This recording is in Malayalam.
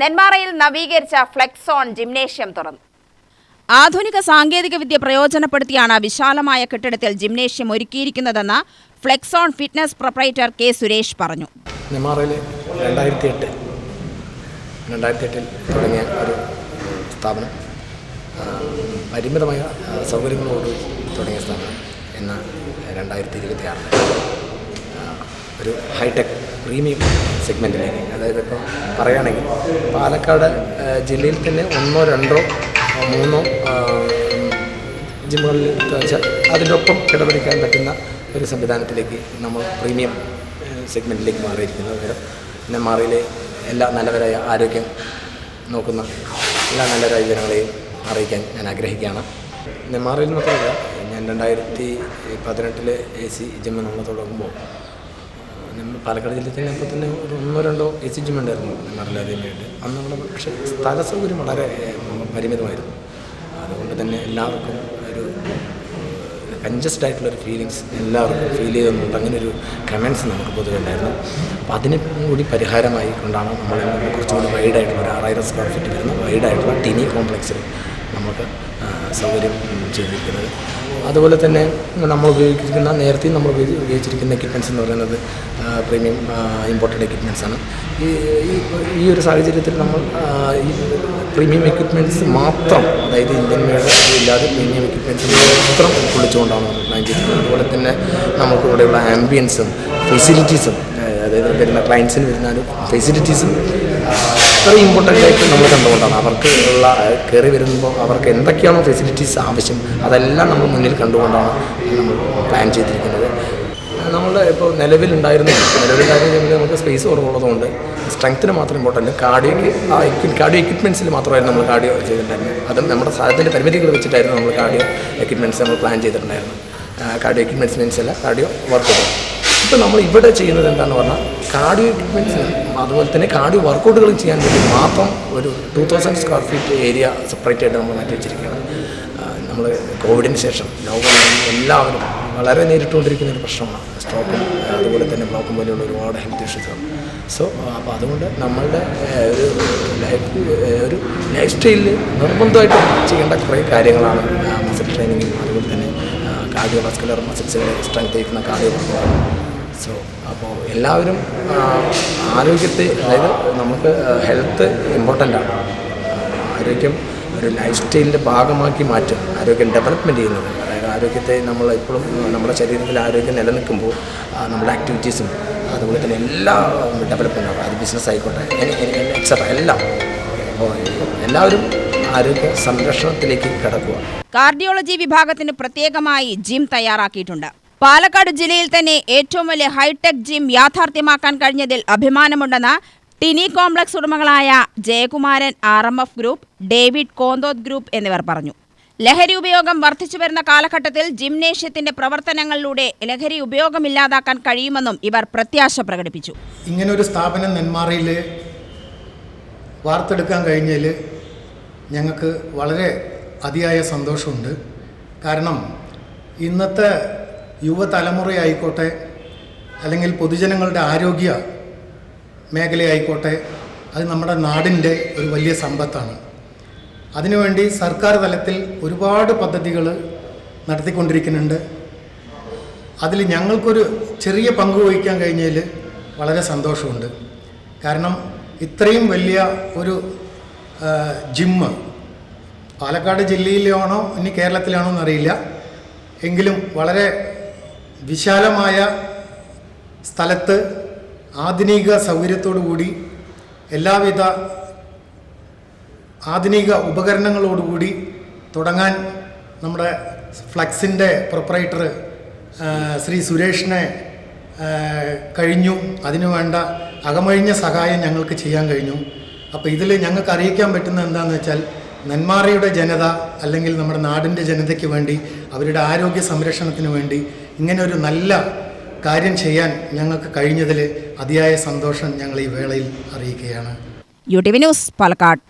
നെന്മാറയിൽ നവീകരിച്ച ഫ്ലെക്സോൺ ജിംനേഷ്യം തുറന്നു. ആധുനിക സാങ്കേതിക വിദ്യ പ്രയോജനപ്പെടുത്തിയാണ് വിശാലമായ കെട്ടിടത്തിൽ gymnasium ഒരുക്കിയിരിക്കുന്നതെന്ന് Flexon fitness proprietor K Suresh പറഞ്ഞു. നെമാറയിൽ രണ്ടായിരത്തി എട്ട് രണ്ടായിരത്തി എട്ടിൽ തുടങ്ങിയ ഒരു സ്ഥാപനം പരിമിതമായ സൗകര്യങ്ങളോട് തുടങ്ങിയ സ്ഥാപനം എന്ന രണ്ടായിരത്തി ഇരുപത്തി ആറിൽ ഒരു ഹൈടെക് പ്രീമിയം സെഗ്മെന്റിലേക്ക് അതായത് ഇപ്പോൾ പറയുകയാണെങ്കിൽ പാലക്കാട് ജില്ലയിൽ തന്നെ ഒന്നോ രണ്ടോ മൂന്നോ ജിമ്മുകളിൽ വെച്ചാൽ അതിനൊപ്പം ഇടപെടിക്കാൻ പറ്റുന്ന ഒരു സംവിധാനത്തിലേക്ക് നമ്മൾ പ്രീമിയം സെഗ്മെന്റിലേക്ക് മാറിയിരിക്കുന്നത് പകരം നെന്മാറയിലെ എല്ലാ നല്ലവരായ ആരോഗ്യം നോക്കുന്ന എല്ലാ നല്ലവരായ ജനങ്ങളെയും അറിയിക്കാൻ ഞാൻ ആഗ്രഹിക്കുകയാണ്. നെന്മാറയിൽ മാത്രമല്ല ഞാൻ രണ്ടായിരത്തി പതിനെട്ടിലെ എ സി ജിമ്മ് തുടങ്ങുമ്പോൾ പാലക്കാട് ജില്ലയിൽ തന്നെ അപ്പോൾ തന്നെ ഒരു ഒന്നോ രണ്ടോ എ സി ജിം ഉണ്ടായിരുന്നു അതിനായിട്ട് അന്ന് നമ്മൾ പക്ഷേ സ്ഥല സൗകര്യം വളരെ പരിമിതമായിരുന്നു. അതുകൊണ്ട് തന്നെ എല്ലാവർക്കും ഒരു കഞ്ചസ്റ്റ് ആയിട്ടുള്ളൊരു ഫീലിങ്സ് എല്ലാവർക്കും ഫീൽ ചെയ്തുകൊണ്ട് അങ്ങനെ ഒരു കമൻസ് നമുക്ക് പൊതുവെ ഉണ്ടായിരുന്നു. അപ്പോൾ അതിന് കൂടി പരിഹാരമായി കൊണ്ടാണ് നമ്മൾ കുറച്ചുകൂടി വൈഡായിട്ടുള്ള ഒരു ആറായിരം സ്ക്വയർ ഫീറ്റ് വരുന്ന വൈഡായിട്ടുള്ള ടിനി കോംപ്ലക്സിൽ നമുക്ക് സൗകര്യം ചെയ്തിരിക്കുന്നത്. അതുപോലെ തന്നെ നമ്മൾ ഉപയോഗിച്ചിരിക്കുന്ന നേരത്തെ നമ്മൾ ഉപയോഗിച്ചിരിക്കുന്ന എക്യുപ്മെന്റ്സ് എന്ന് പറയുന്നത് പ്രീമിയം ഇമ്പോർട്ടഡ് എക്യുപ്മെന്റ്സ് ആണ്. ഈ ഈ- ഒരു സാഹചര്യത്തിൽ നമ്മൾ ഈ പ്രീമിയം എക്യുപ്മെന്റ്സ് മാത്രം അതായത് ഇന്ത്യൻ മേഖല ഇല്ലാതെ പ്രീമിയം എക്യുപ്മെന്റ്സ് മാത്രം ഉൾക്കൊള്ളിച്ചുകൊണ്ടാണ് പ്ലാൻ ചെയ്തിരിക്കുന്നത് അതുപോലെ തന്നെ നമുക്ക് ഇവിടെയുള്ള ആംബിയൻസും ഫെസിലിറ്റീസും അതായത് വരുന്ന ക്ലയൻസിന് വരുന്ന ഫെസിലിറ്റീസും അത്ര ഇമ്പോർട്ടന്റ് ആയിട്ട് നമ്മൾ കണ്ടുകൊണ്ടാണ്. അവർക്ക് ഉള്ള കയറി വരുമ്പോൾ അവർക്ക് എന്തൊക്കെയാണോ ഫെസിലിറ്റീസ് ആവശ്യം അതെല്ലാം നമ്മൾ മുന്നിൽ കണ്ടുകൊണ്ടാണ് നമ്മൾ പ്ലാൻ ചെയ്തിരിക്കുന്നത്. നമ്മളുടെ ഇപ്പോൾ നിലവിലുണ്ടായിരുന്നു നിലവിലുണ്ടായിരുന്ന നമുക്ക് സ്പേസ് കുറവുള്ളതുകൊണ്ട് സ്ട്രെങ്ത്തിന് മാത്രം ഇമ്പോർട്ടന്റ് കാർഡിയോക്ക് ആ കാർഡിയോ എക്യുപ്മെന്റ്സിൽ മാത്രമായിരുന്നു നമ്മൾ കാർഡിയോ ചെയ്തിട്ടുണ്ടായിരുന്നത്. അതും നമ്മുടെ സാധനത്തിന്റെ പരിമിതികൾ വെച്ചിട്ടായിരുന്നു നമ്മൾ കാർഡിയോ എക്യുപ്മെന്റ്സ് നമ്മൾ പ്ലാൻ ചെയ്തിട്ടുണ്ടായിരുന്നു കാർഡിയോ എക്യുപ്മെന്റ്സ് മീൻസ് അല്ല കാർഡിയോ വർക്കൗട്ട് ഇപ്പോൾ നമ്മൾ ഇവിടെ ചെയ്യുന്നത് എന്താണെന്ന് പറഞ്ഞാൽ കാർഡിയോ എക്യുപ്മെന്റ്സ് അതുപോലെ തന്നെ കാർഡിയോ വർക്കൗട്ടുകൾ ചെയ്യാൻ വേണ്ടി മാത്രം ഒരു two thousand square feet area separate ആയിട്ട് നമ്മൾ മാറ്റി വെച്ചിരിക്കുകയാണ്. നമ്മൾ കോവിഡിന് ശേഷം ലോകം എല്ലാവരും വളരെ നേരിട്ടുകൊണ്ടിരിക്കുന്ന ഒരു പ്രശ്നമാണ്. സ്ട്രോക്കും അതുപോലെ തന്നെ ബ്ലോക്കും പോലെയുള്ള ഒരുപാട് ഹെൽത്ത് ഇഷ്യൂസാണ് സോ അപ്പോൾ അതുകൊണ്ട് നമ്മളുടെ ഒരു ലൈഫ് ഒരു ലൈഫ് സ്റ്റൈലിൽ നിർബന്ധമായിട്ട് ചെയ്യേണ്ട കുറേ കാര്യങ്ങളാണ് മസിൽ ട്രെയിനിങ്ങും അതുപോലെ തന്നെ കാർഡിയോ മസ്കുലർ മസിൽസുകളെ സ്ട്രെങ്ത് ചെയ്യുന്ന കാർഡിയോ സോ അപ്പോൾ എല്ലാവരും ആരോഗ്യത്തെ അതായത് നമുക്ക് ഹെൽത്ത് ഇമ്പോർട്ടന്റ് ആണ്. ആരോഗ്യം ഒരു ലൈഫ് സ്റ്റൈലിന്റെ ഭാഗമാക്കി മാറ്റും. ആരോഗ്യം ഡെവലപ്മെന്റ് ചെയ്യുന്നത്. അതായത് ആരോഗ്യത്തെ നമ്മൾ എപ്പോഴും നമ്മുടെ ശരീരത്തിൽ ആരോഗ്യം നിലനിൽക്കുമ്പോൾ നമ്മുടെ ആക്ടിവിറ്റീസും അതുപോലെ തന്നെ എല്ലാ ഡെവലപ്മെന്റ് ആവും. അത് ബിസിനസ് ആയിക്കോട്ടെ എക്സെട്ര എല്ലാം. അപ്പോൾ എല്ലാവരും ആരോഗ്യ സംരക്ഷണത്തിലേക്ക് കിടക്കുക. കാർഡിയോളജി വിഭാഗത്തിന് പ്രത്യേകമായി ജിം തയ്യാറാക്കിയിട്ടുണ്ട്. പാലക്കാട് ജില്ലയിൽ തന്നെ ഏറ്റവും വലിയ ഹൈടെക് ജിം യാഥാർത്ഥ്യമാക്കാൻ കഴിഞ്ഞതിൽ അഭിമാനമുണ്ടെന്ന് Tini complex ഉടമകളായ Jayakumaran R M F group David Konthoth group എന്നിവർ പറഞ്ഞു. ലഹരി ഉപയോഗം വർദ്ധിച്ചു വരുന്ന കാലഘട്ടത്തിൽ ജിംനേഷ്യത്തിന്റെ പ്രവർത്തനങ്ങളിലൂടെ ലഹരി ഉപയോഗം ഇല്ലാതാക്കാൻ കഴിയുമെന്നും ഇവർ പ്രത്യാശ പ്രകടിപ്പിച്ചു. ഇങ്ങനൊരു സ്ഥാപനം നെന്മാറയിൽ വാർത്തെടുക്കാൻ കഴിഞ്ഞതിൽ ഞങ്ങൾക്ക് വളരെ അതിയായ സന്തോഷമുണ്ട്. കാരണം ഇന്നത്തെ യുവതലമുറയായിക്കോട്ടെ അല്ലെങ്കിൽ പൊതുജനങ്ങളുടെ ആരോഗ്യ മേഖലയായിക്കോട്ടെ അത് നമ്മുടെ നാടിന്റെ ഒരു വലിയ സമ്പത്താണ്. അതിനുവേണ്ടി സർക്കാർ തലത്തിൽ ഒരുപാട് പദ്ധതികൾ നടത്തിക്കൊണ്ടിരിക്കുന്നുണ്ട്. അതിൽ ഞങ്ങൾക്കൊരു ചെറിയ പങ്ക് വഹിക്കാൻ കഴിഞ്ഞതിൽ വളരെ സന്തോഷമുണ്ട്. കാരണം ഇത്രയും വലിയ ഒരു ജിമ്മ് പാലക്കാട് ജില്ലയിലാണോ ഇനി കേരളത്തിലാണോ എന്നറിയില്ല. എങ്കിലും വളരെ വിശാലമായ സ്ഥലത്ത് ആധുനിക സൗകര്യത്തോടു കൂടി എല്ലാവിധ ആധുനിക ഉപകരണങ്ങളോടുകൂടി തുടങ്ങാൻ നമ്മുടെ ഫ്ലക്സിന്റെ പ്രൊപ്പറേറ്റർ ശ്രീ സുരേഷിനെ കഴിഞ്ഞു. അതിനു വേണ്ട അകമഴിഞ്ഞ സഹായം ഞങ്ങൾക്ക് ചെയ്യാൻ കഴിഞ്ഞു. അപ്പോൾ ഇതിൽ ഞങ്ങൾക്ക് അറിയിക്കാൻ പറ്റുന്ന എന്താണെന്ന് വെച്ചാൽ നെന്മാറയുടെ ജനത അല്ലെങ്കിൽ നമ്മുടെ നാടിന്റെ ജനതയ്ക്ക് വേണ്ടി അവരുടെ ആരോഗ്യ സംരക്ഷണത്തിന് വേണ്ടി ഇങ്ങനെ ഒരു നല്ല കാര്യം ചെയ്യാൻ ഞങ്ങൾക്ക് കഴിഞ്ഞതിൽ അതിയായ സന്തോഷം ഞങ്ങൾ ഈ വേളയിൽ അറിയിക്കുകയാണ്. U T V news Palakkad.